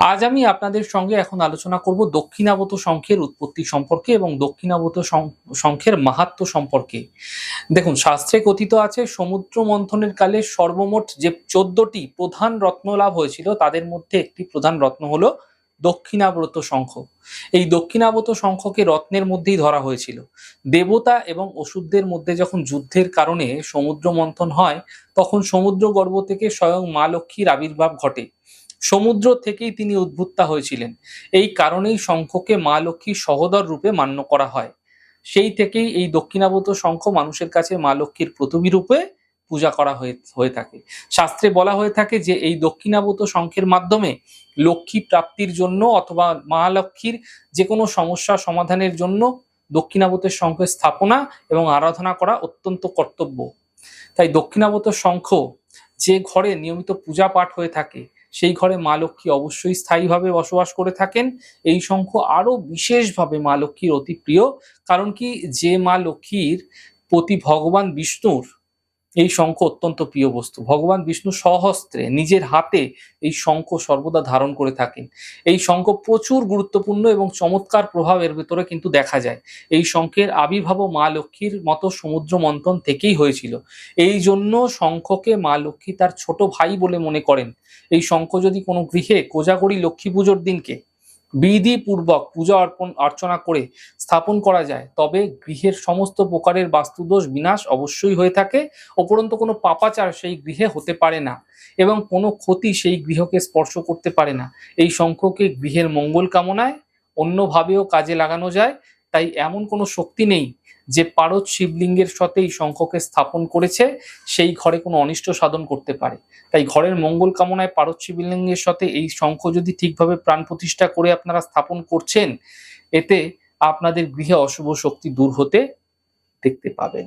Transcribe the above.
আজ আমি আপনাদের সঙ্গে এখন আলোচনা করব দক্ষিণাবত শঙ্খের উৎপত্তি সম্পর্কে এবং দক্ষিণাবত শঙ্খের মাহাত্ম্য সম্পর্কে। দেখুন, শাস্ত্রে কথিত আছে, সমুদ্র মন্থনের কালে সর্বমোট যে চোদ্দটি প্রধান রত্ন লাভ হয়েছিল, তাদের মধ্যে একটি প্রধান রত্ন হলো দক্ষিণাব্রত শঙ্খ। এই দক্ষিণাব্রত শঙ্খকে রত্নের মধ্যেই ধরা হয়েছিল। দেবতা এবং অসুরদের মধ্যে যখন যুদ্ধের কারণে সমুদ্র মন্থন হয়, তখন সমুদ্র গর্ভ থেকে স্বয়ং মা লক্ষ্মীর আবির্ভাব ঘটে। সমুদ্র থেকেই তিনি উদ্ভুত্তা হয়েছিলেন। এই কারণেই শঙ্খকে মা লক্ষ্মীর সহোদর রূপে মান্য করা হয়। সেই থেকেই এই দক্ষিণাবত শঙ্খ মানুষের কাছে মা লক্ষ্মীর প্রতিমী রূপে পূজা করা হয়ে হয়ে থাকে। শাস্ত্রে বলা হয়ে থাকে যে, এই দক্ষিণাবত শঙ্খের মাধ্যমে লক্ষ্মী প্রাপ্তির জন্য অথবা মা লক্ষ্মীর যে কোনো সমস্যা সমাধানের জন্য দক্ষিণাবতের শঙ্খের স্থাপনা এবং আরাধনা করা অত্যন্ত কর্তব্য। তাই দক্ষিণাবত শঙ্খ যে ঘরে নিয়মিত পূজা পাঠ হয়ে থাকে সেই ঘরে মা লক্ষ্মী অবশ্যই স্থায়ীভাবে বসবাস করে থাকেন। এই শঙ্খ আরও বিশেষভাবে মা লক্ষ্মীর অতি প্রিয়, কারণ কি যে মা লক্ষ্মীর প্রতি ভগবান বিষ্ণুর এই শঙ্খ অত্যন্ত প্রিয় বস্তু। ভগবান বিষ্ণু সহস্ত্রে নিজের হাতে এই শঙ্খ সর্বদা ধারণ করে থাকেন। এই শঙ্খ প্রচুর গুরুত্বপূর্ণ এবং চমৎকার প্রভাব এর ভেতরে কিন্তু দেখা যায়। এই শঙ্খের আবির্ভাব মা লক্ষ্মীর মতো সমুদ্র মন্থন থেকেই হয়েছিল। এই জন্য শঙ্খকে মা লক্ষ্মী তার ছোট ভাই বলে মনে করেন। এই শঙ্খ যদি কোনো গৃহে কোজাগরি লক্ষ্মী পুজোর দিনকে বিধি পূর্বক পূজা অর্পণ, অর্চনা করে স্থাপন করা যায়। তবে গৃহের সমস্ত প্রকারের বাস্তুদোষ বিনাশ অবশ্যই হয়ে থাকে উপরন্তু কোনো পাপাচার সেই গৃহে হতে পারে না এবং কোনো ক্ষতি সেই গৃহকে স্পর্শ করতে পারে না। এই সংখ্যকে গৃহের মঙ্গল কামনায় অন্যভাবেও কাজে লাগানো যায়। তাই এমন কোনো শক্তি নেই যে পারদ শিবলিঙ্গের সাথেই শঙ্খকে স্থাপন করেছে, সেই ঘরে কোনো অনিষ্ট সাধন করতে পারে। তাই ঘরের মঙ্গল কামনায় পারদ শিবলিঙ্গের সাথে এই শঙ্খ যদি ঠিকভাবে প্রাণ প্রতিষ্ঠা করে আপনারা স্থাপন করছেন, এতে আপনাদের গৃহে অশুভ শক্তি দূর হতে দেখতে পাবেন।